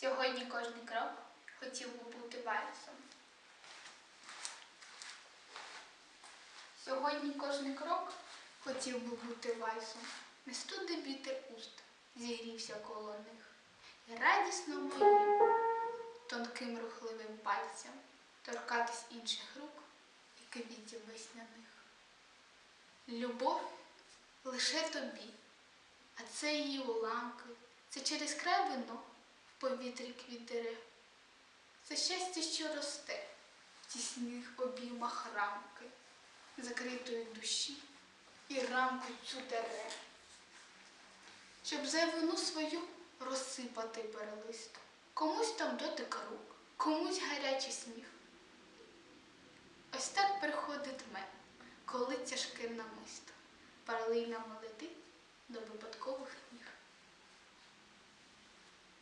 Сьогодні кожний крок хотів би бути вальсом. Сьогодні кожний крок хотів би бути вальсом. Не студи вітер уст, зігрівся коло них. І радісно моїм тонким рухливим пальцем торкатись інших рук і квітів весняних. Любов лише тобі, а це її уламки, це через край в повітрі квіт. Це щастя, що росте в тісних обіймах рамки, закритої душі і рамку цю дерев. Щоб зайвину свою розсипати перелисту. Комусь там дотик рук, комусь гарячий сміх. Ось так приходить мен, коли тяжке намисто, паралельно молодить